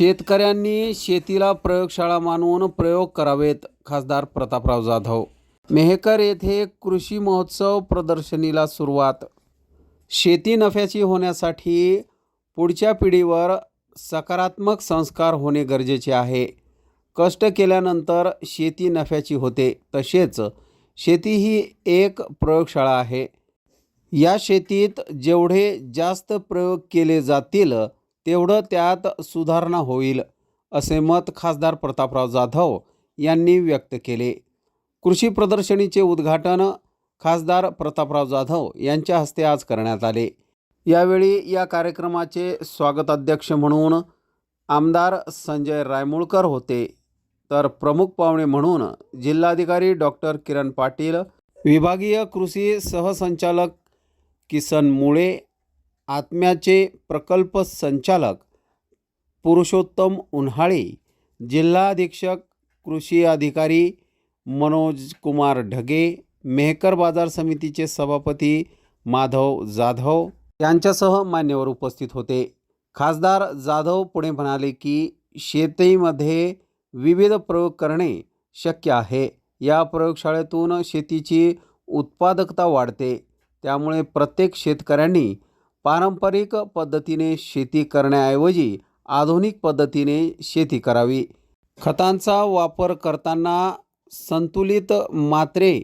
शेतकऱ्यांनी शेतीला प्रयोगशाळा मानून प्रयोग करावेत खासदार प्रतापराव जाधव. मेहकर येथे कृषी महोत्सव प्रदर्शनीला सुरुवात. शेती नफ्याची होण्यासाठी पुढच्या पिढीवर सकारात्मक संस्कार होणे गरजेचे आहे. कष्ट केल्यानंतर शेती नफ्याची होते तसेच शेती ही एक प्रयोगशाळा आहे. या शेतीत जेवढे जास्त प्रयोग केले जातील तेवढं त्यात सुधारणा होईल असे मत खासदार प्रतापराव जाधव यांनी व्यक्त केले. कृषी प्रदर्शनीचे उद्घाटन खासदार प्रतापराव जाधव यांच्या हस्ते आज करण्यात आले. यावेळी या कार्यक्रमाचे स्वागताध्यक्ष म्हणून आमदार संजय रायमुळकर होते. तर प्रमुख पाहुणे म्हणून जिल्हाधिकारी डॉक्टर किरण पाटील विभागीय कृषी सहसंचालक किसन मुळे आत्म्याचे प्रकल्प संचालक पुरुषोत्तम उन्हाळे जिल्हाधीक्षक कृषी अधिकारी मनोज कुमार ढगे मेहकर बाजार समितीचे सभापती माधव जाधव यांच्यासह मान्यवर उपस्थित होते. खासदार जाधव पुढे म्हणाले की शेतीमध्ये विविध प्रयोग करणे शक्य आहे. या प्रयोगशाळेतून शेतीची उत्पादकता वाढते. त्यामुळे प्रत्येक शेतकऱ्यांनी पारंपरिक पद्धतीने शेती करण्याऐवजी आधुनिक पद्धतीने शेती करावी. खतांचा वापर करताना संतुलित मात्रे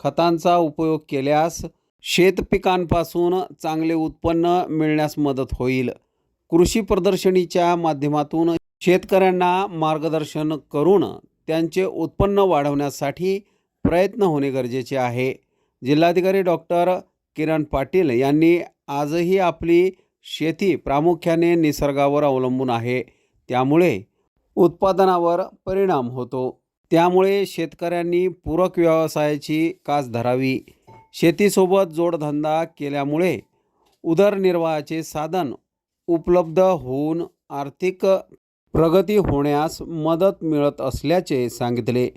खतांचा उपयोग केल्यास शेतपिकांपासून चांगले उत्पन्न मिळण्यास मदत होईल. कृषी प्रदर्शनीच्या माध्यमातून शेतकऱ्यांना मार्गदर्शन करून त्यांचे उत्पन्न वाढवण्यासाठी प्रयत्न होणे गरजेचे आहे. जिल्हाधिकारी डॉक्टर किरण पाटील यांनी आजही आपली शेती प्रामुख्याने निसर्गावर अवलंबून आहे. त्यामुळे उत्पादनावर परिणाम होतो. त्यामुळे शेतकऱ्यांनी पूरक व्यवसायाची कास धरावी. शेतीसोबत जोडधंदा केल्यामुळे उदरनिर्वाहाचे साधन उपलब्ध होऊन आर्थिक प्रगती होण्यास मदत मिळत असल्याचे सांगितले.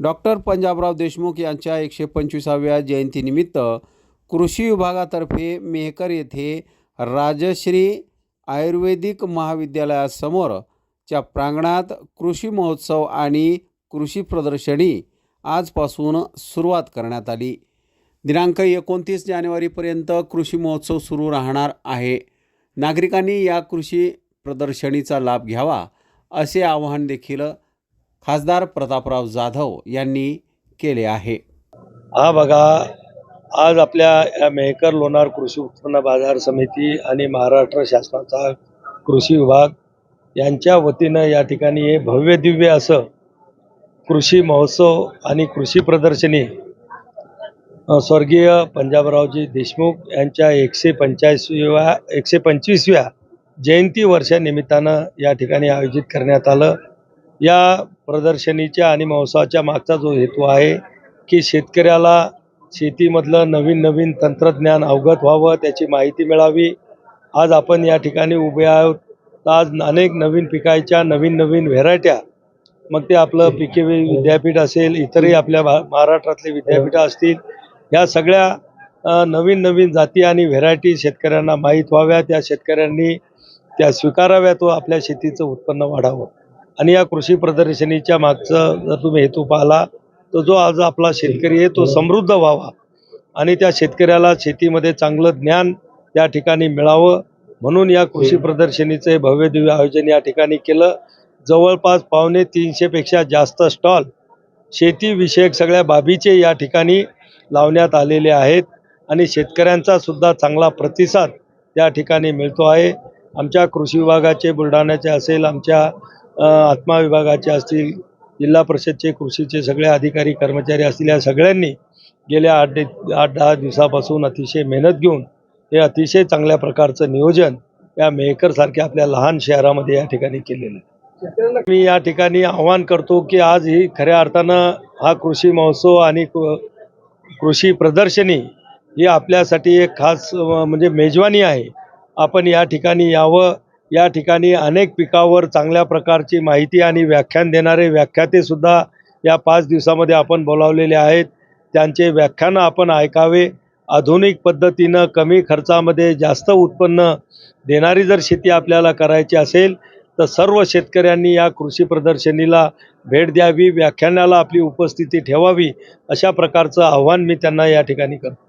डॉक्टर पंजाबराव देशमुख यांच्या एकशे पंचवीसाव्या जयंतीनिमित्त कृषी विभागातर्फे मेहकर येथे राजश्री आयुर्वेदिक महाविद्यालयासमोर च्या प्रांगणात कृषी महोत्सव आणि कृषी प्रदर्शनी आजपासून सुरुवात करण्यात आली. दिनांक एकोणतीस जानेवारीपर्यंत कृषी महोत्सव सुरू राहणार आहे. नागरिकांनी या कृषी प्रदर्शनीचा लाभ घ्यावा असे आवाहन देखील खासदार प्रतापराव जाधव यांनी केले आहे. हा बघा आज आपल्या या मेहकर लोणार कृषी उत्पन्न बाजार समिती आणि महाराष्ट्र शासनाचा कृषी विभाग यांच्या वतीनं या ठिकाणी हे भव्य दिव्य असं कृषी महोत्सव आणि कृषी प्रदर्शनी स्वर्गीय पंजाबरावजी देशमुख यांच्या एकशे पंच्याऐंशीव्या एकशे पंचवीसव्या जयंती वर्षानिमित्तानं या ठिकाणी आयोजित करण्यात आलं. या प्रदर्शनीच्या आणि महोत्सवाच्या मागचा जो हेतू आहे की शेतकऱ्याला शेतीमधलं नवीन नवीन तंत्रज्ञान अवगत व्हावं त्याची माहिती मिळावी. आज आपण या ठिकाणी उभे आहोत. तर आज अनेक नवीन पिकायच्या नवीन नवीन व्हेरायट्या. मग ते आपलं पी के विद्यापीठ असेल इतरही आपल्या महाराष्ट्रातले विद्यापीठं असतील. या सगळ्या नवीन नवीन जाती आणि व्हेरायटी शेतकऱ्यांना माहीत व्हाव्या त्या शेतकऱ्यांनी त्या स्वीकाराव्यात व आपल्या शेतीचं उत्पन्न वाढावं. आणि या कृषी प्रदर्शनीच्या मागचं जर तुम्ही हेतू पाहिला तर जो आज आपला शेतकरी आहे तो समृद्ध व्हावा. आणि त्या शेतकऱ्याला शेतीमध्ये चांगलं ज्ञान त्या ठिकाणी मिळावं. म्हणून या कृषी प्रदर्शनीचं हे भव्य दिव्य आयोजन या ठिकाणी केलं. जवळपास पावणे तीनशेपेक्षा जास्त स्टॉल शेतीविषयक सगळ्या बाबीचे या ठिकाणी लावण्यात आलेले आहेत. आणि शेतकऱ्यांचा सुद्धा चांगला प्रतिसाद या ठिकाणी मिळतो आहे. आमच्या कृषी विभागाचे बुलढाण्याचे असेल आमच्या आत्मा विभागाचे असतील जिल्हा परिषदचे कृषीचे सगळे अधिकारी कर्मचारी असतील या सगळ्यांनी गेल्या आठ आठ दहा दिवसापासून अतिशय मेहनत घेऊन हे अतिशय चांगल्या प्रकारचं नियोजन या मेहकरसारख्या आपल्या लहान शहरामध्ये या ठिकाणी केलेलं आहे. मी या ठिकाणी आवाहन करतो की आज ही खऱ्या अर्थानं हा कृषी महोत्सव आणि कृषी प्रदर्शनी ही आपल्यासाठी एक खास म्हणजे मेजवानी आहे. आपण या ठिकाणी यावं या ठिकाणी अनेक पिकावर चांगल्या प्रकारची माहिती आणि व्याख्यान देणारे व्याख्यातेसुद्धा या पाच दिवसामध्ये आपण बोलावलेले आहेत. त्यांचे व्याख्यानं आपण ऐकावे. आधुनिक पद्धतीनं कमी खर्चामध्ये जास्त उत्पन्न देणारी जर शेती आपल्याला करायची असेल तर सर्व शेतकऱ्यांनी या कृषी प्रदर्शनीला भेट द्यावी व्याख्यानाला आपली उपस्थिती ठेवावी अशा प्रकारचं आव्हान मी त्यांना या ठिकाणी करतो.